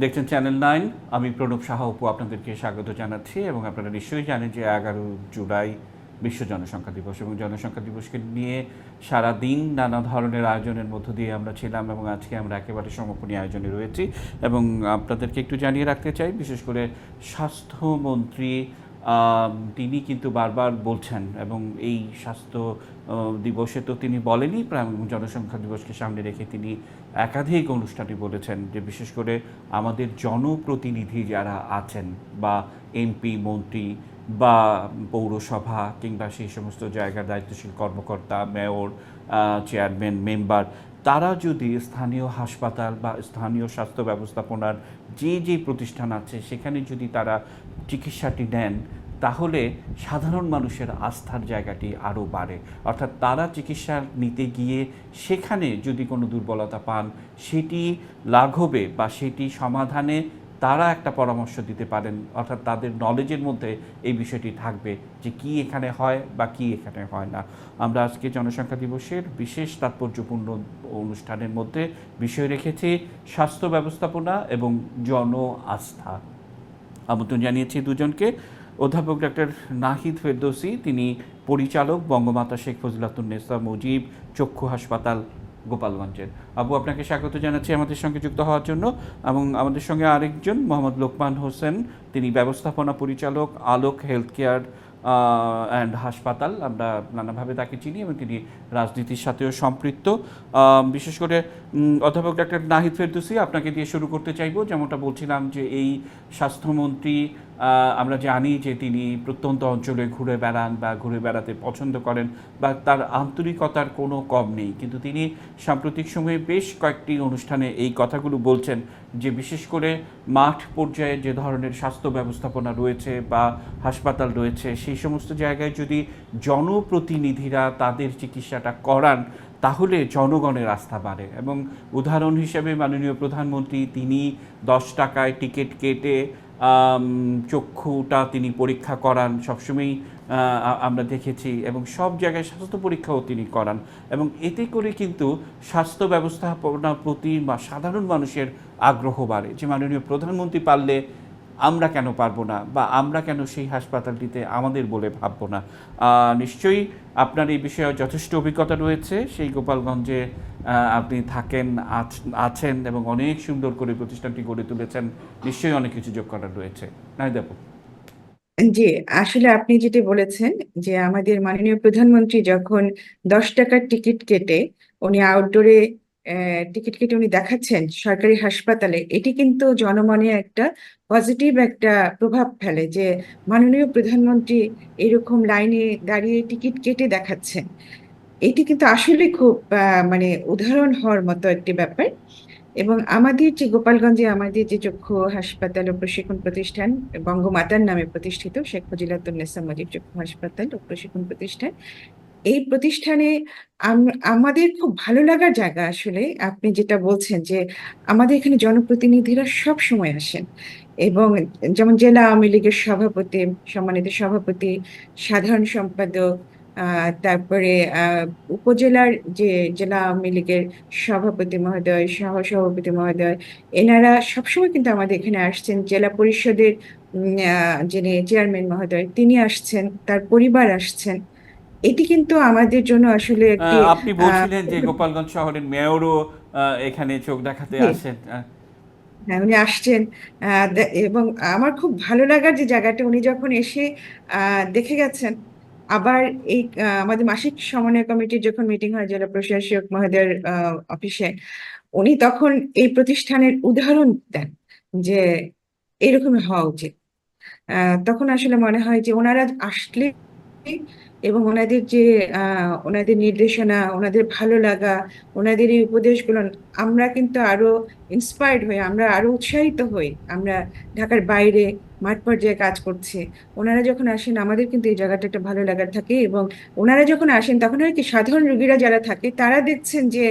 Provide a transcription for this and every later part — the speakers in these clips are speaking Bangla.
দেখছেন চ্যানেল নাইন আমি প্রণব সাহা অপু আপনাদেরকে স্বাগত জানাচ্ছি এবং আপনারা নিশ্চয়ই জানেন যে এগারো জুলাই বিশ্ব জনসংখ্যা দিবস এবং জনসংখ্যা দিবসকে নিয়ে সারা দিন নানা ধরনের আয়োজনের মধ্য দিয়ে আমরা ছিলাম এবং আজকে আমরা একেবারে সমাপনী আয়োজনে রয়েছি এবং আপনাদেরকে একটু জানিয়ে রাখতে চাই, বিশেষ করে স্বাস্থ্যমন্ত্রী তিনি কিন্তু বারবার বলছেন এবং এই স্বাস্থ্য দিবসে তো তিনি প্রায় জনসংখ্যা দিবসকে সামনে রেখে তিনি একাধিক অনুষ্ঠানে বলেছেন যে বিশেষ করে আমাদের জনপ্রতিনিধি যারা আছেন বা এমপি মন্ত্রী বা পৌরসভা কিংবা সেই সমস্ত জায়গার দায়িত্বশীল কর্মকর্তা মেয়র চেয়ারম্যান মেম্বার তারা যদি স্থানীয় হাসপাতাল বা স্থানীয় স্বাস্থ্য ব্যবস্থাপনার যে যে প্রতিষ্ঠান আছে, সেখানে যদি তারা চিকিৎসাটি নেন তাহলে সাধারণ মানুষের আস্থার জায়গাটি আরও বাড়ে। অর্থাৎ তারা চিকিৎসা নিতে গিয়ে সেখানে যদি কোনো দুর্বলতা পান, সেটি লাঘবে বা সেটি সমাধানে তারা একটা পরামর্শ দিতে পারেন। অর্থাৎ তাদের নলেজের মধ্যে এই বিষয়টি থাকবে যে কি এখানে হয় বা কি এখানে হয় না। আমরা আজকে জনসংখ্যা দিবসের বিশেষ তাৎপর্যপূর্ণ অনুষ্ঠানের মধ্যে বিষয় রেখেছি স্বাস্থ্য ব্যবস্থাপনা এবং জন আস্থা। আমন্ত্রণ জানিয়েছি দুজনকে। অধ্যাপক ডক্টর নাহিদ ফেরদৌসি, তিনি পরিচালক বঙ্গমাতা শেখ ফজিলাতুন্নেসা মুজিব চক্ষু হাসপাতাল গোপালগঞ্জের। আবু, আপনাকে স্বাগত জানাচ্ছি আমাদের সঙ্গে যুক্ত হওয়ার জন্য এবং আমাদের সঙ্গে আরেকজন মোহাম্মদ লোকমান হোসেন, তিনি ব্যবস্থাপনা পরিচালক, আলোক হেলথ কেয়ার অ্যান্ড হাসপাতাল, আমরা নানাভাবে তাকে চিনি এবং তিনি রাজনীতির সাথেও সম্পৃক্ত। বিশেষ করে অধ্যাপক ডাক্তার নাহিদ ফেরদৌসি, আপনাকে দিয়ে শুরু করতে চাইব। যেমনটা বলছিলাম যে এই স্বাস্থ্যমন্ত্রী আমরা জানি যে তিনি প্রত্যন্ত অঞ্চলে ঘুরে বেড়ান বা ঘুরে বেড়াতে পছন্দ করেন বা তার আন্তরিকতার কোনো কম নেই। কিন্তু তিনি সাম্প্রতিক সময়ে বেশ কয়েকটি অনুষ্ঠানে এই কথাগুলো বলছেন যে বিশেষ করে মাঠ পর্যায়ে যে ধরনের স্বাস্থ্য ব্যবস্থাপনা রয়েছে বা হাসপাতাল রয়েছে, সেই সমস্ত জায়গায় যদি জনপ্রতিনিধিরা তাদের চিকিৎসাটা করান, তাহলে জনগণের আস্থা বাড়ে। এবং উদাহরণ হিসেবে মাননীয় প্রধানমন্ত্রী, তিনি দশ টাকায় টিকিট কেটে চক্ষুটা তিনি পরীক্ষা করান, সবসময়ই আমরা দেখেছি এবং সব জায়গায় স্বাস্থ্য পরীক্ষাও তিনি করান এবং এতে করে কিন্তু স্বাস্থ্য ব্যবস্থাপনার প্রতি বা সাধারণ মানুষের আগ্রহ বাড়ে। যে মাননীয় প্রধানমন্ত্রী পারলে আমরা কেন পারব না বা আমরা কেন সেই হাসপাতালটিতে আমাদের বলে ভাববো না? নিশ্চয়ই আপনার এই বিষয়ে যথেষ্ট অভিজ্ঞতা রয়েছে। সেই গোপালগঞ্জে আপনি থাকেন আছেন এবং অনেক সুন্দর করে প্রতিষ্ঠানটি গড়ে তুলেছেন, নিশ্চয়ই অনেক কিছু যোগ করার রয়েছে। নাই দেবো জি, আসলে আপনি যেটি বলেছেন যে আমাদের মাননীয় প্রধানমন্ত্রী যখন দশ টাকার টিকিট কেটে উনি আউটডোরে টিকিট কেটে উনি দেখাচ্ছেন সরকারি হাসপাতালে, এটি কিন্তু জনমনে একটা পজিটিভ একটা প্রভাব ফেলে যে মাননীয় প্রধানমন্ত্রী এরকম লাইনে দাঁড়িয়ে টিকিট কেটে দেখাচ্ছেন। এটি কিন্তু আসলে খুব মানে উদাহরণ হওয়ার মতো একটি ব্যাপার। এবং আমাদের যে গোপালগঞ্জে আমাদের যে চক্ষু হাসপাতাল ও প্রশিক্ষণ প্রতিষ্ঠান, বঙ্গমাতার নামে প্রতিষ্ঠিত, শেখ ফজিলাতুন্নেসা মুজিব চক্ষু হাসপাতাল ও প্রশিক্ষণ প্রতিষ্ঠান। এই প্রতিষ্ঠানে আম- আমাদের খুব ভালো লাগার জায়গা আসলে, আপনি যেটা বলছেন যে আমাদের এখানে জনপ্রতিনিধিরা সব সময় আসেন। এবং যেমন জেলা আওয়ামী লীগের সভাপতি, সম্মানিত সভাপতি, সাধারণ সম্পাদক তারপরে আহ উপজেলার যে জেলা আওয়ামী লীগের সভাপতি মহোদয় সহ সভাপতি মহোদয় এনারা সবসময় কিন্তু আমাদের এখানে আসছেন। জেলা পরিষদের যিনি চেয়ারম্যান মহোদয় তিনি আসছেন তার পরিবার আসছেন। এটি কিন্তু আমাদের জন্য আসলে একটি আপনি বলছিলেন যে গোপালগঞ্জ শহরের মেয়রও এখানে চোখ দেখাতে আসেন। হ্যাঁ উনি আসছেন। আহ, এবং আমার খুব ভালো লাগার যে জায়গাটা উনি যখন এসে আহ, দেখে গেছেন আবার এই আমাদের মাসিক সমন্বয় কমিটির যখন মিটিং হয়, জেলা প্রশাসক মহোদয়ের অফিসে, উনি তখন এই প্রতিষ্ঠানের উদাহরণ দেন যে এরকমই হওয়া উচিত। তখন আসলে মনে হয় যে ওনারা আসলে এবং ওনাদের যে ওনাদের নির্দেশনা, ওনাদের ভালো লাগা, ওনাদের এই উপদেশগুলো, আমরা কিন্তু আরও ইন্সপায়ার্ড হই আমরা আরও উৎসাহিত হই আমরা ঢাকার বাইরে মাঠ পর্যায়ে কাজ করছে। ওনারা যখন আসেন, আমাদের কিন্তু এই জায়গাটা একটা ভালো লাগার থাকে এবং ওনারা যখন আসেন, তখন আর কি, সাধারণ রুগীরা যারা থাকে, তারা দেখছেন যে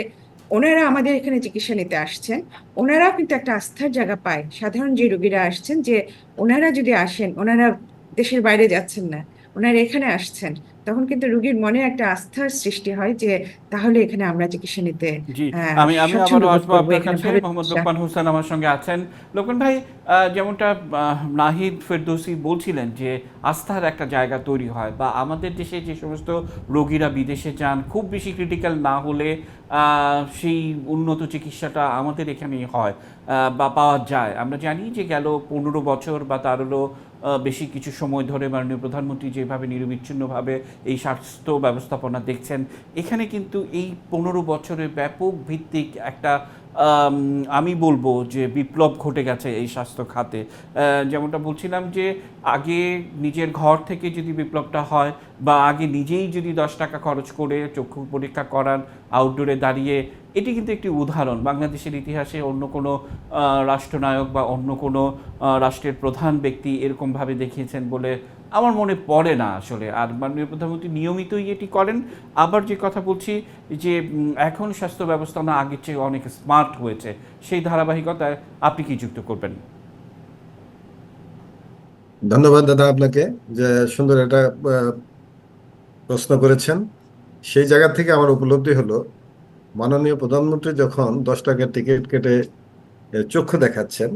ওনারা আমাদের এখানে চিকিৎসা নিতে আসছেন। ওনারাও কিন্তু একটা আস্থার জায়গা পায়। সাধারণ যে রুগীরা আসছেন যে ওনারা যদি আসেন, ওনারা দেশের বাইরে যাচ্ছেন না। ওনারা এখানে আসছেন তখন কিন্তু রোগীর মনে একটা আস্থার সৃষ্টি হয় যে তাহলে এখানে আমরা চিকিৎসা নিতে আমি আমি আবারও আসব আপনার কাছে। মোহাম্মদ লোকমান হোসেন আমার সঙ্গে আছেন। লোকমান ভাই যেমনটা নাহিদ ফেরদৌসি বলছিলেন যে আস্থার একটা জায়গা তৈরি হয় বা আমাদের দেশে যে সমস্ত রোগীরা বিদেশে যান খুব বেশি ক্রিটিক্যাল না হলে আহ, সেই উন্নত চিকিৎসাটা আমাদের এখানেই হয় আহ, বা পাওয়া যায়। আমরা জানি যে গেল পনেরো বছর বা তারও আহ, বেশি কিছু সময় ধরে মাননীয় প্রধানমন্ত্রী যেভাবে নিরবিচ্ছিন্নভাবে এই স্বাস্থ্য ব্যবস্থাপনা দেখছেন, এখানে কিন্তু এই পনেরো বছরের ব্যাপক ভিত্তিক একটা, আমি বলব যে বিপ্লব ঘটে গেছে এই স্বাস্থ্য খাতে। যেমনটা বলছিলাম যে আগে নিজের ঘর থেকে যদি বিপ্লবটা হয় বা আগে নিজেই যদি দশ টাকা খরচ করে চক্ষু পরীক্ষা করান আউটডোরে দাঁড়িয়ে এটি কিন্তু একটি উদাহরণ। বাংলাদেশের ইতিহাসে অন্য কোনো রাষ্ট্রনায়ক বা অন্য কোনো রাষ্ট্রের প্রধান ব্যক্তি এরকমভাবে দেখিয়েছেন বলে আমার মনে পড়ে না আসলে। আর মাননীয় প্রধানমন্ত্রী নিয়মিতই এটি করেন। আবার যে কথা বলছি যে এখন স্বাস্থ্য ব্যবস্থা না আগের চেয়ে অনেক স্মার্ট হয়েছে। সেই ধারাবাহিকতায় আপনি কি যুক্ত করবেন? ধন্যবাদ দাদা আপনাকে যে সুন্দর একটা প্রশ্ন করেছেন। সেই জায়গা থেকে আমার উপলব্ধি হলো মাননীয় প্রধানমন্ত্রী যখন দশ টাকার টিকিট কেটে চক্ষু দেখাচ্ছেন,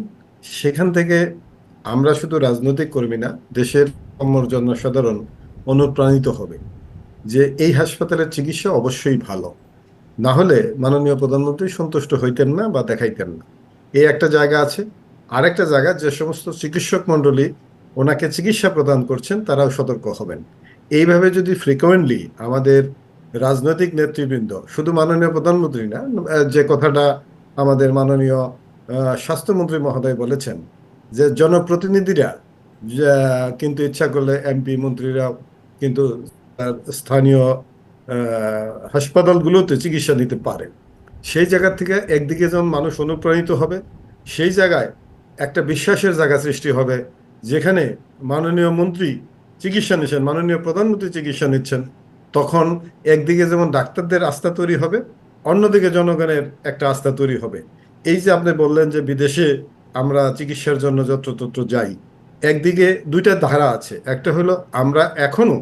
সেখান থেকে আমরা শুধু রাজনৈতিক কর্মী না, দেশের কমর জনসাধারণ অনুপ্রাণিত হবে যে এই হাসপাতালের চিকিৎসা অবশ্যই ভালো। না হলে মাননীয় প্রধানমন্ত্রী সন্তুষ্ট হইতেন না বা দেখাইতেন না। এই একটা জায়গা আছে। আরেকটা জায়গা, যে সমস্ত চিকিৎসক মণ্ডলী ওনাকে চিকিৎসা প্রদান করছেন, তারাও সতর্ক হবেন। এইভাবে যদি ফ্রিকোয়েন্টলি আমাদের রাজনৈতিক নেতৃবৃন্দ, শুধু মাননীয় প্রধানমন্ত্রী না যে কথাটা আমাদের মাননীয় স্বাস্থ্যমন্ত্রী মহোদয় বলেছেন, যে জনপ্রতিনিধিরা কিন্তু ইচ্ছা করলে এমপি মন্ত্রীরা কিন্তু স্থানীয় হাসপাতালগুলোতে চিকিৎসা নিতে পারে। সেই জায়গা থেকে একদিকে যেমন মানুষ অনুপ্রাণিত হবে, সেই জায়গায় একটা বিশ্বাসের জায়গা সৃষ্টি হবে, যেখানে মাননীয় মন্ত্রী চিকিৎসা নিচ্ছেন, মাননীয় প্রধানমন্ত্রী চিকিৎসা নিচ্ছেন তখন একদিকে যেমন ডাক্তারদের আস্থা তৈরি হবে, অন্যদিকে জনগণের একটা আস্থা তৈরি হবে। এই যে আপনি বললেন যে বিদেশে আমরা চিকিৎসার জন্য যত্রতত্র যাই, একদিকে দুইটা ধারা আছে। একটা হলো, আমরা এখনও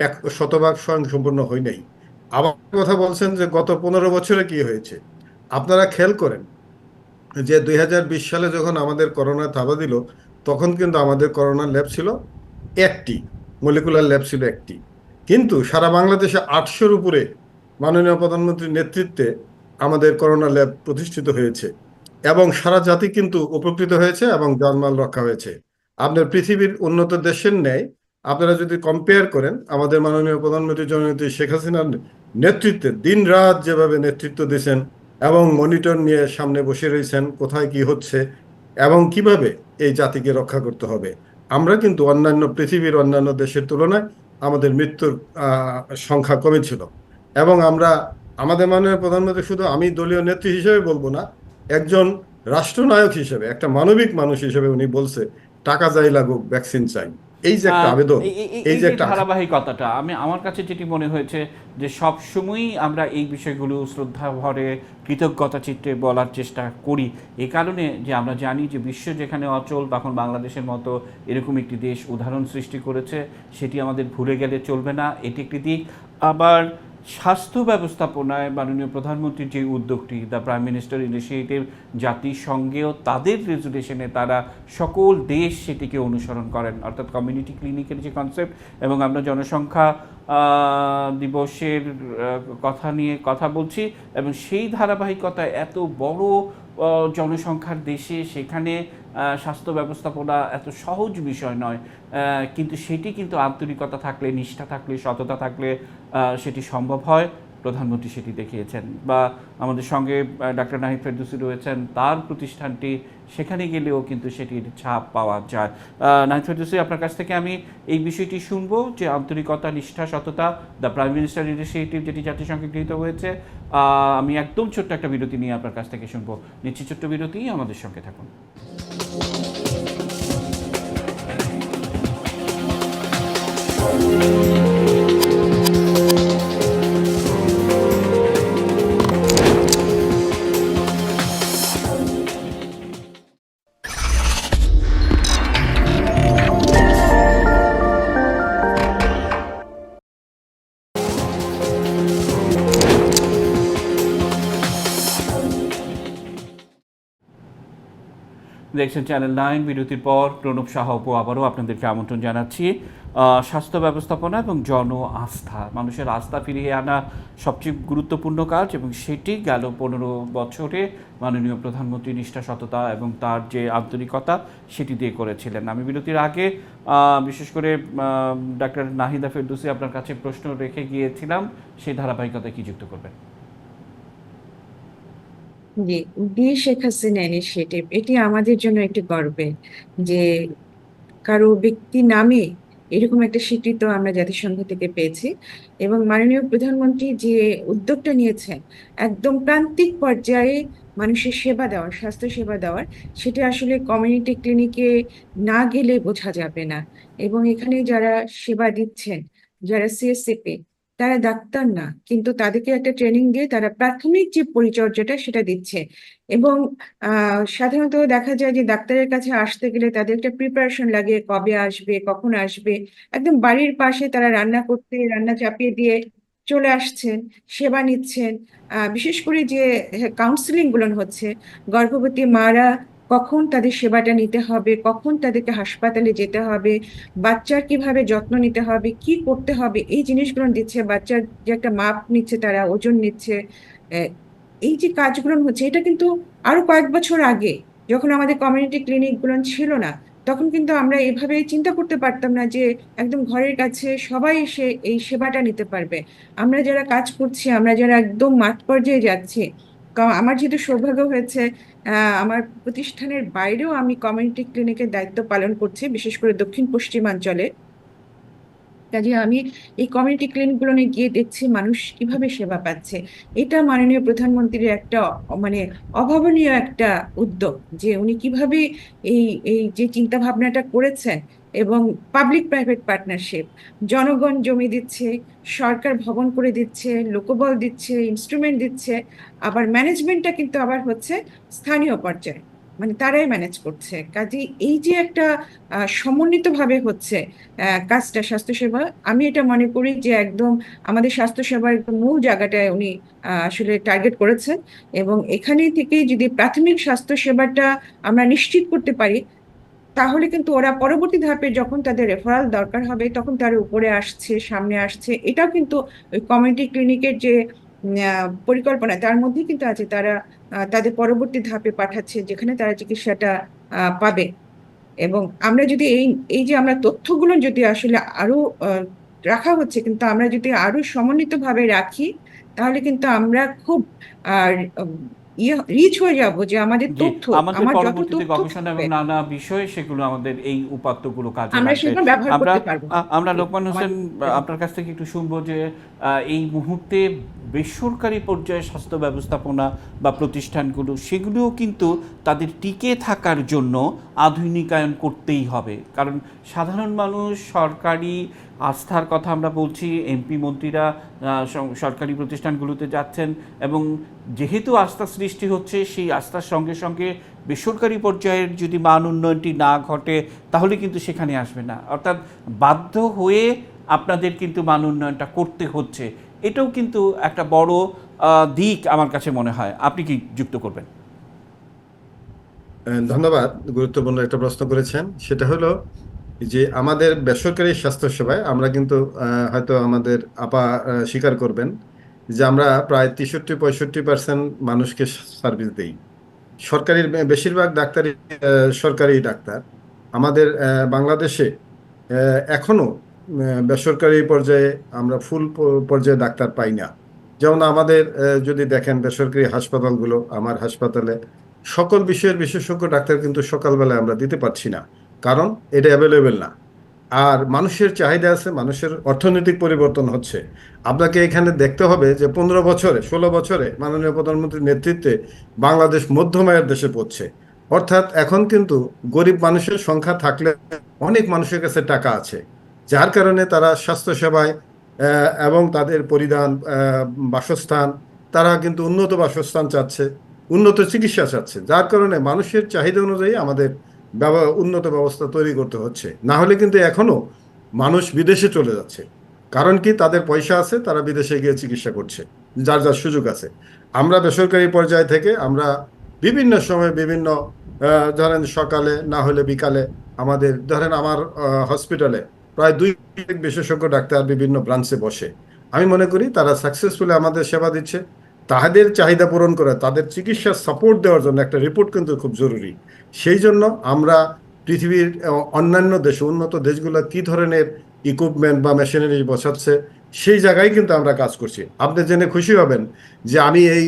এক শতভাগ স্বয়ংসম্পূর্ণ হই নাই। আবার কথা বলছেন যে গত পনেরো বছরে কি হয়েছে? আপনারা খেয়াল করেন যে দুই হাজার বিশ সালে যখন আমাদের করোনা থাবা দিল, তখন কিন্তু আমাদের করোনা ল্যাব ছিল একটি, মলিকুলার ল্যাব ছিল একটি। কিন্তু সারা বাংলাদেশে আটশোর উপরে মাননীয় প্রধানমন্ত্রীর নেতৃত্বে আমাদের করোনা ল্যাব প্রতিষ্ঠিত হয়েছে। এবং সারা জাতি কিন্তু উপকৃত হয়েছে এবং জানমাল রক্ষা হয়েছে। আপনার পৃথিবীর উন্নত দেশের ন্যায় আপনারা যদি কম্পেয়ার করেন, আমাদের মাননীয় প্রধানমন্ত্রী জননেত্রী শেখ হাসিনার নেতৃত্বে দিন রাত যেভাবে নেতৃত্ব দিয়েছেন এবং মনিটর নিয়ে সামনে বসে রয়েছেন, কোথায় কি হচ্ছে এবং কীভাবে এই জাতিকে রক্ষা করতে হবে, আমরা কিন্তু অন্যান্য পৃথিবীর অন্যান্য দেশের তুলনায় আমাদের মৃত্যুর সংখ্যা কমেছিল। এবং আমরা, আমাদের মাননীয় প্রধানমন্ত্রী শুধু আমি দলীয় নেত্রী হিসেবে বলব না, একজন রাষ্ট্রনায়ক হিসেবে, একটা মানবিক মানুষ হিসেবে উনি বলছে, টাকা যাই লাগুক, ভ্যাকসিন চাই। এই যে একটা আবেদন এই- যে একটা ধারাবাহিকতাটা আমি আমার কাছে যেটি মনে হয়েছে যে সব সময়ই আমরা এই বিষয়গুলো শ্রদ্ধা ভরে কৃতজ্ঞতা চিত্রে বলার চেষ্টা করি। এ কারণে যে আমরা জানি যে বিশ্ব যেখানে অচল তখন বাংলাদেশের মতো এরকম একটি দেশ উদাহরণ সৃষ্টি করেছে। সেটি আমাদের ভুলে গেলে চলবে না। এটি একটি দিক। আবার স্বাস্থ্য ব্যবস্থাপনায় মাননীয় প্রধানমন্ত্রীর যে উদ্যোগটি দ্য প্রাইম মিনিস্টার ইনিশিয়েটিভ জাতিসংঘেও তাদের রেজুলেশনে তারা সকল দেশ সেটিকে অনুসরণ করেন। অর্থাৎ কমিউনিটি ক্লিনিকের যে কনসেপ্ট এবং আমরা জনসংখ্যা দিবসের কথা নিয়ে কথা বলছি এবং সেই ধারাবাহিকতায় এত বড় জনসংখ্যার দেশে সেখানে স্বাস্থ্য ব্যবস্থাপনা এত সহজ বিষয় নয় কিন্তু সেটি কিন্তু আন্তরিকতা থাকলে, নিষ্ঠা থাকলে, সততা থাকলে সেটি সম্ভব হয়। প্রধানমন্ত্রী সেটি দেখিয়েছেন বা আমাদের সঙ্গে ডাক্তার নাহিদ ফেরদুসি রয়েছেন, তার প্রতিষ্ঠানটি সেখানে গেলেও কিন্তু সেটির ছাপ পাওয়া যায়। নাহিদ ফেরদুসি, আপনার কাছ থেকে আমি এই বিষয়টি শুনব যে আন্তরিকতা, নিষ্ঠা, সততা, দ্য প্রাইম মিনিস্টার ইনিশিয়েটিভ যেটি জাতিসংঘে গৃহীত হয়েছে আমি একদম ছোট্ট একটা বিরতি নিয়ে আপনার কাছ থেকে শুনব। নিচ্ছি ছোট্ট বিরতি, আমাদের সঙ্গে থাকুন। Thank you. দেখছেন চ্যানেল নাইন বিরতির পর প্রণব সাহা অপু আবারও আপনাদেরকে আমন্ত্রণ জানাচ্ছি। স্বাস্থ্য ব্যবস্থাপনা এবং জন আস্থা, মানুষের আস্থা ফিরিয়ে আনা সবচেয়ে গুরুত্বপূর্ণ কাজ এবং সেটি গেল পনেরো বছরে মাননীয় প্রধানমন্ত্রী নিষ্ঠা, সততা এবং তার যে আন্তরিকতা সেটি দিয়ে করেছিলেন। আমি বিরতির আগে বিশেষ করে ডাক্তার নাহিদা ফেরদুসি আপনার কাছে প্রশ্ন রেখে গিয়েছিলাম, সেই ধারাবাহিকতায় কি যুক্ত করবেন? জি বীর শেখ হাসিনা ইনিশিয়েটিভ এটি আমাদের জন্য একটি গর্বের যে কারও ব্যক্তি নামে এরকম একটা স্বীকৃত আমরা জাতিসংঘ থেকে পেয়েছি এবং মাননীয় প্রধানমন্ত্রী যে উদ্যোগটা নিয়েছেন, একদম প্রান্তিক পর্যায়ে মানুষের সেবা দেওয়ার স্বাস্থ্য সেবা দেওয়ার, সেটা আসলে কমিউনিটি ক্লিনিকে না গেলে বোঝা যাবে না এবং এখানে যারা সেবা দিচ্ছেন, যারা সিএসসিপি তারা ডাক্তার না, কিন্তু তাদেরকে একটা ট্রেনিং দিয়ে তারা প্রাথমিক যে পরিচর্যাটা সেটা দিচ্ছে। এবং সাধারণত দেখা যায় যে ডাক্তারের কাছে আসতে গেলে তাদের একটা প্রিপারেশন লাগে, কবে আসবে, কখন আসবে। একদম বাড়ির পাশে তারা রান্না করতে, রান্না চাপিয়ে দিয়ে চলে আসছেন, সেবা নিচ্ছেন। বিশেষ করে যে কাউন্সিলিংগুলো হচ্ছে, গর্ভবতী মারা কখন তাদের সেবাটা নিতে হবে, কখন তাদেরকে হাসপাতালে যেতে হবে, বাচ্চার কীভাবে যত্ন নিতে হবে, কি করতে হবে, এই জিনিসগুলো দিচ্ছে, বাচ্চার যে একটা মাপ নিচ্ছে তারা, ওজন নিচ্ছে এই যে কাজগুলো হচ্ছে, এটা কিন্তু আরও কয়েক বছর আগে যখন আমাদের কমিউনিটি ক্লিনিকগুলো ছিল না, তখন কিন্তু আমরা এভাবে চিন্তা করতে পারতাম না যে একদম ঘরের কাছে সবাই এসে এই সেবাটা নিতে পারবে। আমরা যারা কাজ করছি, আমরা যারা একদম মাঠ পর্যায়ে যাচ্ছি আমার যেহেতু সৌভাগ্য হয়েছে আমার প্রতিষ্ঠানের বাইরেও আমি কমিউনিটি ক্লিনিকের দায়িত্ব পালন করছি, বিশেষ করে দক্ষিণ পশ্চিমাঞ্চলে। কাজে আমি এই কমিউনিটি ক্লিনিকগুলো গিয়ে দেখছি মানুষ কীভাবে সেবা পাচ্ছে। এটা মাননীয় প্রধানমন্ত্রীর একটা মানে অভাবনীয় একটা উদ্যোগ যে উনি কীভাবে এই এই যে চিন্তা ভাবনাটা করেছেন এবং পাবলিক প্রাইভেট পার্টনারশিপ জনগণ জমি দিচ্ছে, সরকার ভবন করে দিচ্ছে, লোকবল দিচ্ছে ইনস্ট্রুমেন্ট দিচ্ছে, আবার ম্যানেজমেন্টটা কিন্তু আবার হচ্ছে স্থানীয় পর্যায়ে। মানে তারাই ম্যানেজ করছে। কাজে এই যে একটা সমন্বিতভাবে হচ্ছে কাজটা স্বাস্থ্যসেবা, আমি এটা মনে করি যে একদম আমাদের স্বাস্থ্যসেবার মূল জায়গাটায় উনি আসলে টার্গেট করেছেন। এবং এখানে থেকে যদি প্রাথমিক স্বাস্থ্যসেবাটা আমরা নিশ্চিত করতে পারি তাহলে কিন্তু ওরা পরবর্তী ধাপে যখন তাদের রেফারাল দরকার হবে, তখন তারা উপরে আসছে, সামনে আসছে। এটাও কিন্তু ওই কমিউনিটি ক্লিনিকের যে পরিকল্পনা, তার মধ্যে কিন্তু আছে তারা তাদের পরবর্তী ধাপে পাঠাচ্ছে যেখানে তারা চিকিৎসাটা পাবে। এবং আমরা যদি এই এই যে আমরা তথ্যগুলো যদি আসলে আরও রাখা হচ্ছে, কিন্তু আমরা যদি আরও সমন্বিতভাবে রাখি, তাহলে কিন্তু আমরা খুব, আর রিচ হয়ে যাব যে আমাদের তথ্য আমাদের পরবর্তীতে গবেষণা এবং নানা বিষয়ে সেগুলো আমাদের এই উপাত্তগুলো কাজে আমরা সেগুলো ব্যবহার করতে পারব। আমরা লোকমান হোসেন আপনার কাছ থেকে একটু শুনব যে আহ, এই মুহূর্তে বেসরকারি পর্যায়ে স্বাস্থ্য ব্যবস্থাপনা বা প্রতিষ্ঠানগুলো, সেগুলোও কিন্তু তাদের টিকে থাকার জন্য আধুনিকায়ন করতেই হবে। কারণ সাধারণ মানুষ, সরকারি আস্থার কথা আমরা বলছি এমপি মন্ত্রীরা সরকারি প্রতিষ্ঠানগুলোতে যাচ্ছেন এবং যেহেতু আস্থা সৃষ্টি হচ্ছে, সেই আস্থার সঙ্গে সঙ্গে বেসরকারি পর্যায়ের যদি মান উন্নয়নটি না ঘটে, তাহলে কিন্তু সেখানে আসবে না। অর্থাৎ বাধ্য হয়ে আপনাদের কিন্তু মান উন্নয়নটা করতে হচ্ছে। এটাও কিন্তু একটা বড় দিক আমার কাছে মনে হয়। আপনি কি যুক্ত করবেন? ধন্যবাদ। গুরুত্বপূর্ণ একটা প্রশ্ন করেছেন। সেটা হলো যে আমাদের বেসরকারি স্বাস্থ্যসেবায় আমরা কিন্তু হয়তো আমাদের আপা স্বীকার করবেন যে আমরা প্রায় তেষট্টি পঁয়ষট্টি পার্সেন্ট মানুষকে সার্ভিস দেই। সরকারি বেশিরভাগ ডাক্তারই সরকারি ডাক্তার। আমাদের বাংলাদেশে আহ, এখনও আহ, বেসরকারি পর্যায়ে আমরা ফুল পর্যায়ে ডাক্তার পাই না। যেমন আমাদের যদি দেখেন বেসরকারি হাসপাতালগুলো, আমার হাসপাতালে সকল বিষয়ের বিশেষজ্ঞ ডাক্তার কিন্তু সকালবেলায় আমরা দিতে পারছি না। কারণ এটা অ্যাভেলেবেল না। আর মানুষের চাহিদা আছে, মানুষের অর্থনৈতিক পরিবর্তন হচ্ছে। আপনাকে এখানে দেখতে হবে যে পনেরো বছরে, ষোলো বছরে মাননীয় প্রধানমন্ত্রীর নেতৃত্বে বাংলাদেশ মধ্যমায়ের দেশে পড়ছে। অর্থাৎ এখন কিন্তু গরিব মানুষের সংখ্যা থাকলে অনেক মানুষের কাছে টাকা আছে। যার কারণে তারা স্বাস্থ্যসেবায় এবং তাদের পরিধান বাসস্থান, তারা কিন্তু উন্নত বাসস্থান চাচ্ছে, উন্নত চিকিৎসা চাচ্ছে। যার কারণে মানুষের চাহিদা অনুযায়ী আমাদের উন্নত ব্যবস্থা তৈরি করতে হচ্ছে। না হলে কিন্তু এখনও মানুষ বিদেশে চলে যাচ্ছে। কারণ কি? তাদের পয়সা আছে, তারা বিদেশে গিয়ে চিকিৎসা করছে, যার যার সুযোগ আছে। আমরা বেসরকারি পর্যায় থেকে আমরা বিভিন্ন সময় বিভিন্ন ধরেন সকালে না হলে বিকালে আমাদের, ধরেন আমার হসপিটালে প্রায় দুই বিশেষজ্ঞ ডাক্তার বিভিন্ন ব্রাঞ্চে বসে। আমি মনে করি তারা সাকসেসফুলি আমাদের সেবা দিচ্ছে। তাদের চাহিদা পূরণ করে, তাদের চিকিৎসার সাপোর্ট দেওয়ার জন্য একটা রিপোর্ট কিন্তু খুব জরুরি। সেই জন্য আমরা পৃথিবীর অন্যান্য দেশে, উন্নত দেশগুলো কি ধরনের ইকুইপমেন্ট বা মেশিনারি বসাচ্ছে, সেই জায়গায় কিন্তু আমরা কাজ করছি। আপনি জেনে খুশি হবেন যে আমি এই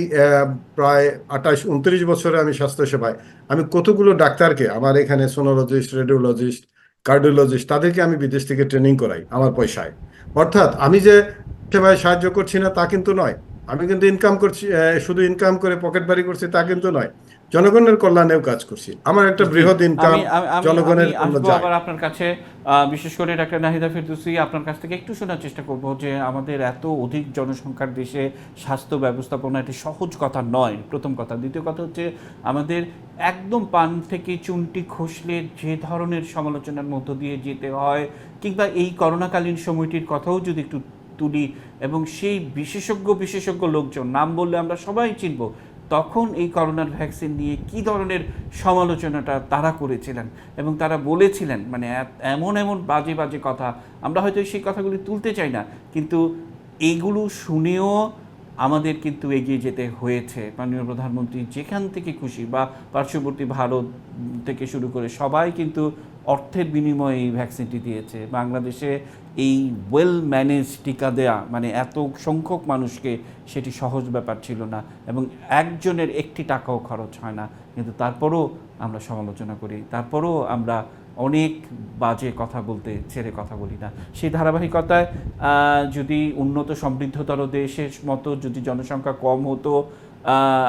প্রায় আঠাশ, উনত্রিশ বছরে আমি স্বাস্থ্যসেবায়, আমি কতগুলো ডাক্তারকে, আমার এখানে সোনোলজিস্ট রেডিওলজিস্ট কার্ডিওলজিস্ট তাদেরকে আমি বিদেশ থেকে ট্রেনিং করাই আমার পয়সায়। অর্থাৎ আমি যে সেবায় সাহায্য করছি না তা কিন্তু নয়। আমি কিন্তু ইনকাম করছি শুধু ইনকাম করে পকেট বাড়ি করছি তা কিন্তু নয়। জনগণের কল্যাণেও কাজ করছি। আমার একটা বৃহৎ ইনকাম জনগণের আবার আপনার কাছে বিশেষ করে ডাক্তার নাহিদা ফেরদৌসি আপনার কাছ থেকে একটু শোনার চেষ্টা করব যে আমাদের এত অধিক জনসংখ্যার দেশে স্বাস্থ্য ব্যবস্থাপনা এটি সহজ কথা নয়। প্রথম কথা। দ্বিতীয় কথা হচ্ছে আমাদের একদম পান থেকে চুনটি খসলে যে ধরনের সমালোচনার মধ্য দিয়ে যেতে হয় কিংবা এই করোনাকালীন সময়টির কথাও যদি একটু তুলি এবং সেই বিশেষজ্ঞ বিশেষজ্ঞ লোকজন নাম বললে আমরা সবাই চিনব তখন এই করোনার ভ্যাকসিন নিয়ে কি ধরনের সমালোচনাটা তারা করেছিলেন? এবং তারা বলেছিলেন মানে এমন এমন বাজে বাজে কথা, আমরা হয়তো সেই কথাগুলি তুলতে চাই না, কিন্তু এইগুলো শুনেও আমাদের কিন্তু এগিয়ে যেতে হয়েছে। মাননীয় প্রধানমন্ত্রী যেখান থেকে খুশি বা পার্শ্ববর্তী ভারত থেকে শুরু করে সবাই কিন্তু অর্থের বিনিময়ে এই ভ্যাকসিনটি দিয়েছে। বাংলাদেশে এই ওয়েল ম্যানেজ টিকা দেয়া মানে এত সংখ্যক মানুষকে সেটি সহজ ব্যাপার ছিল না এবং একজনের একটি টাকাও খরচ হয় না। কিন্তু তারপরও আমরা সমালোচনা করি, তারপরও আমরা অনেক বাজে কথা বলতে, ছেড়ে কথা বলি না। সেই ধারাবাহিকতায় যদি উন্নত সমৃদ্ধতর দেশের মতো যদি জনসংখ্যা কম হতো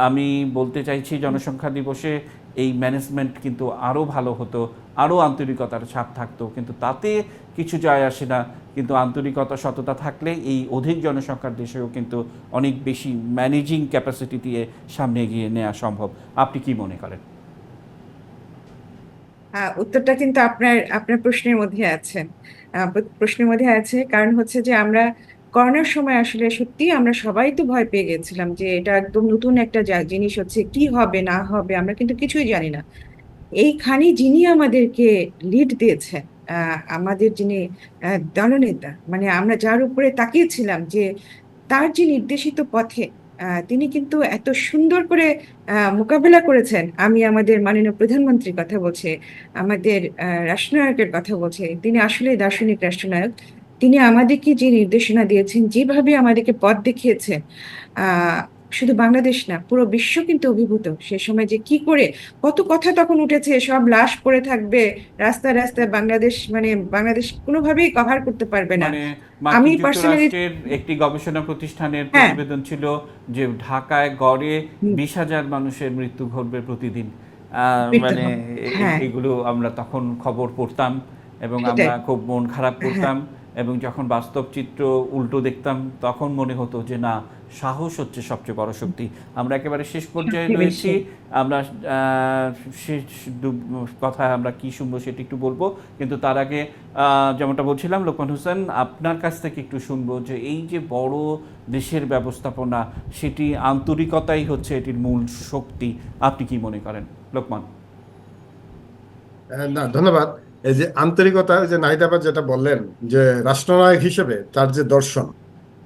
আমি বলতে চাইছি জনসংখ্যা দিবসে এই ম্যানেজমেন্ট কিন্তু আরও ভালো হতো। আরও আন্তরিকতার ছাপ থাকতো, কিন্তু তাতে কিছু যায় আসে না। কিন্তু আন্তরিকতা, সততা থাকলে এই অধিক জনসংখ্যার দেশেও কিন্তু অনেক বেশি ম্যানেজিং ক্যাপাসিটি দিয়ে সামনে এগিয়ে নেওয়া সম্ভব। আপনি কি মনে করেন? উত্তরটা কিন্তু আপনার আপনার প্রশ্নের মধ্যে আছে। প্রশ্নের মধ্যে আছে। কারণ হচ্ছে যে আমরা করোনার সময় আসলে সত্যি আমরা সবাই তো ভয় পেয়ে গেছিলাম যে এটা একদম নতুন একটা জিনিস হচ্ছে, কি হবে, না হবে, আমরা কিন্তু কিছুই জানি না। এইখানে যিনি আমাদেরকে লিড দিয়েছেন আমাদের যিনি দলনেতা মানে আমরা যার উপরে তাকিয়েছিলাম যে তার যে নির্দেশিত পথে তিনি কিন্তু এত সুন্দর করে মোকাবেলা করেছেন। আমি আমাদের মাননীয় প্রধানমন্ত্রীর কথা বলছি, আমাদের রাষ্ট্রনায়কের কথা বলছি, তিনি আসলে দার্শনিক রাষ্ট্রনায়ক। তিনি আমাদেরকে যে নির্দেশনা দিয়েছেন, যেভাবে আমাদেরকে পথ দেখিয়েছেন শুধু বাংলাদেশ না পুরো বিশ্ব কিন্তু অভিভূত সে সময় যে কি করে কত কথা তখন উঠেছে সব লাশ পড়ে থাকবে রাস্তায় রাস্তায় বাংলাদেশ মানে বাংলাদেশ কোনোভাবেই কভার করতে পারবে না মানে আমি যুক্তরাষ্ট্রের একটি গবেষণা প্রতিষ্ঠানের হ্যাঁ। প্রতিবেদন ছিল যে ঢাকায় গড়ে। বিশ হাজার মানুষের মৃত্যু ঘটবে প্রতিদিন আহ, মানে হ্যাঁ। এগুলো আমরা তখন খবর পড়তাম এবং আমরা খুব মন খারাপ। করতাম এবং যখন বাস্তব চিত্র উল্টো দেখতাম তখন মনে হতো যে না সাহস হচ্ছে সবচেয়ে বড় শক্তি। আমরা একেবারে শেষ পর্যায়ে রয়েছি। আমরা শেষ দু- কথা আমরা কি শুনব সেটা একটু বলব। কিন্তু তার আগে যেমনটা বলছিলাম লোকমান হোসেন আপনার কাছ থেকে একটু শুনব যে এই যে বড় দেশের ব্যবস্থাপনা সেটি আন্তরিকতাই হচ্ছে এটির মূল শক্তি। আপনি কি মনে করেন? লোকমান। না ধন্যবাদ। এই যে আন্তরিকতা যে নাহিদাবাদ যেটা বললেন, যে রাষ্ট্রনায়ক হিসেবে তার যে দর্শন,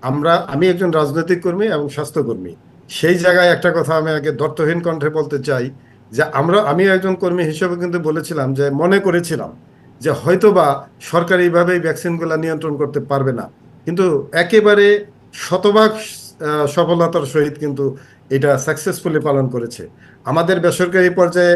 আমরা, আমি একজন রাজনৈতিক কর্মী এবং স্বাস্থ্যকর্মী সেই জায়গায় একটা কথা আমি আগে দর্থহীন কণ্ঠে বলতে চাই, যে আমরা, আমি একজন কর্মী হিসেবে কিন্তু বলেছিলাম, যে মনে করেছিলাম, যে হয়তোবা সরকার এইভাবেই ভ্যাকসিনগুলো নিয়ন্ত্রণ করতে পারবে না। কিন্তু একেবারে শতভাগ সফলতার সহিত কিন্তু এটা সাকসেসফুলি পালন করেছে। আমাদের বেসরকারি পর্যায়ে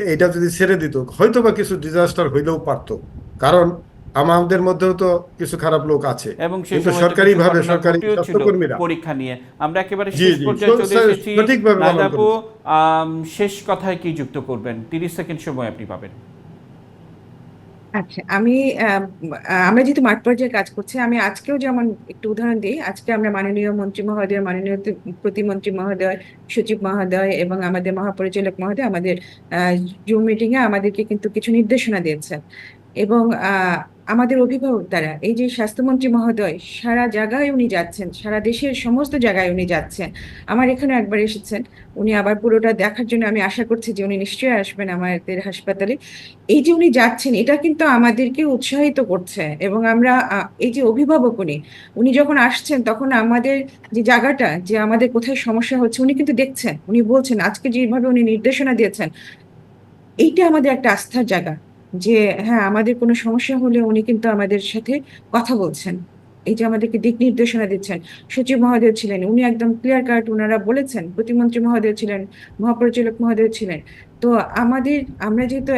এটা যদি ছেড়ে দিত হয়তো বা কিছু ডিজাস্টার হইলেও পারত। কারণ আমাদের মধ্যেও তো কিছু খারাপ লোক আছে। এবং কিন্তু সরকারি ভাবে সরকারি স্বাস্থ্যকর্মীরা। পরীক্ষা নিয়ে। আমরা একেবারে শেষ পর্যায়ে চলে এসেছি। সঠিকভাবে। শেষ কথায় কি যুক্ত করবেন? তিরিশ সেকেন্ড সময় আপনি পাবেন। আচ্ছা আমি আমরা যেহেতু মাঠ পর্যায়ে কাজ করছি, আমি আজকেও যেমন একটু উদাহরণ দিই, আজকে আমরা মাননীয় মন্ত্রী মহোদয়, মাননীয় প্রতিমন্ত্রী মহোদয়, সচিব মহোদয় এবং আমাদের মহাপরিচালক মহোদয় আমাদের জুম মিটিং এ আমাদেরকে কিন্তু কিছু নির্দেশনা দিয়েছেন। এবং আমাদের অভিভাবক দ্বারা, এই যে স্বাস্থ্যমন্ত্রী মহোদয়, সারা জায়গায় উনি যাচ্ছেন, সারা দেশের সমস্ত জায়গায় উনি যাচ্ছেন। আমার এখানে একবার এসেছেন, উনি আবার পুরোটা দেখার জন্য আমি আশা করছি যে উনি নিশ্চয়ই আসবেন আমাদের হাসপাতালে। এই যে উনি যাচ্ছেন, এটা কিন্তু আমাদেরকে উৎসাহিত করছে এবং আমরা এই যে অভিভাবক উনি উনি যখন আসছেন, তখন আমাদের যে জায়গাটা, যে আমাদের কোথায় সমস্যা হচ্ছে, উনি কিন্তু দেখছেন, উনি বলছেন, আজকে যেভাবে উনি নির্দেশনা দিয়েছেন, এইটা আমাদের একটা আস্থার জায়গা। যে হ্যাঁ আমাদের কোনো সমস্যা হলে উনি কিন্তু আমাদের সাথে কথা বলছেন। এই যে আমাদেরকে দিক নির্দেশনা দিচ্ছেন। সচিব মহোদয় ছিলেন, উনি একদম ক্লিয়ার কাট ওনারা বলেছেন, প্রতিমন্ত্রী মহোদয় ছিলেন, মহাপরিচালক মহোদয় ছিলেন। তো আমাদের, আমরা যেহেতু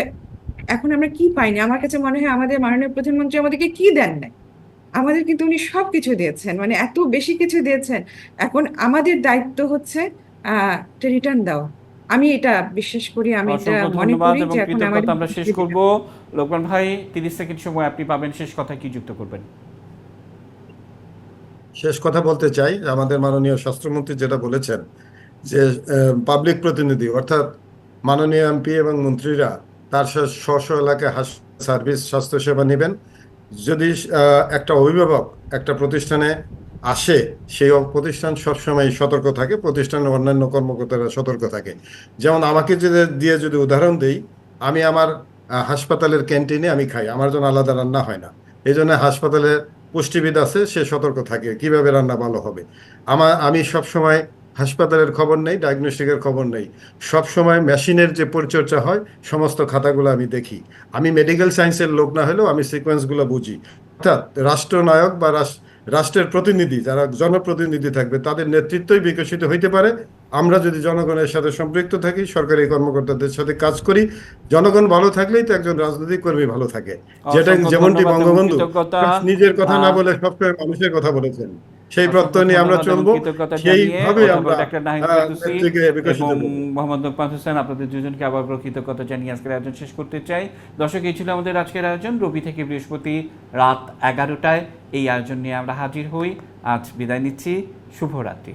এখন আমরা কি পাইনি, আমার কাছে মনে হয় আমাদের মাননীয় প্রধানমন্ত্রী আমাদেরকে কি দেন নাই? আমাদের কিন্তু উনি সব কিছু দিয়েছেন মানে এত বেশি কিছু দিয়েছেন। এখন আমাদের দায়িত্ব হচ্ছে রিটার্ন দেওয়া। আমি এটা বিশ্বাস করি আমি এটা মনে করি যে এখন আমাদের আমরা শেষ করব। লোকমান ভাই তিরিশ সেকেন্ড সময় আপনি পাবেন শেষ কথা কি যুক্ত করবেন? শেষ কথা বলতে চাই আমাদের মাননীয় স্বাস্থ্যমন্ত্রী যেটা বলেছেন যে পাবলিক প্রতিনিধি অর্থাৎ মাননীয় এমপি এবং মন্ত্রীরা তার স্ব স্ব এলাকায় সার্ভিস স্বাস্থ্যসেবা নেবেন। যদি আহ, একটা অভিভাবক একটা প্রতিষ্ঠানে আসে, সেই প্রতিষ্ঠান সবসময় সতর্ক থাকে, প্রতিষ্ঠানের অন্যান্য কর্মকর্তারা সতর্ক থাকে। যেমন আমাকে যদি দিয়ে যদি উদাহরণ দেই, আমি আমার হাসপাতালের ক্যান্টিনে আমি খাই, আমার জন্য আলাদা রান্না হয় না। এই জন্য হাসপাতালের পুষ্টিবিদ আছে, সে সতর্ক থাকে, কীভাবে রান্না ভালো হবে। আমার আমি সব সময় হাসপাতালের খবর নেই, ডায়াগনস্টিকের খবর নেই। সব সময় মেশিনের যে পরিচর্যা হয়, সমস্ত খাতাগুলো আমি দেখি। আমি মেডিকেল সায়েন্সের লোক না হলেও আমি সিকোয়েন্সগুলো বুঝি। অর্থাৎ রাষ্ট্রনায়ক বা রাস- রাষ্ট্রের প্রতিনিধি যারা জনপ্রতিনিধি থাকবে তাদের নেতৃত্বই বিকশিত হইতে পারে। আমরা যদি জনগণের সাথে সম্পৃক্ত থাকি সরকারি কর্মকর্তাদের সাথে কাজ করি জনগণ ভালো থাকলেই তো একজন রাজনৈতিক কর্মী ভালো থাকে। যেটা যেমনটি বঙ্গবন্ধু নিজের কথা না বলে সবসময় মানুষের কথা বলেছেন। সেই প্রত্যয় নিয়ে আমরা চলবো। সেইভাবে আমরা মোহাম্মদ লোকমান হোসেন আপনাদের দুজনকে আবার কৃতজ্ঞতা জানিয়ে আজকের আয়োজন শেষ করতে চাই। দর্শক এই ছিল আমাদের আজকের আয়োজন। রবি থেকে বৃহস্পতি রাত এগারোটায় এই আয়োজন নিয়ে আমরা হাজির হই। আজ বিদায় নিচ্ছি। শুভরাত্রি।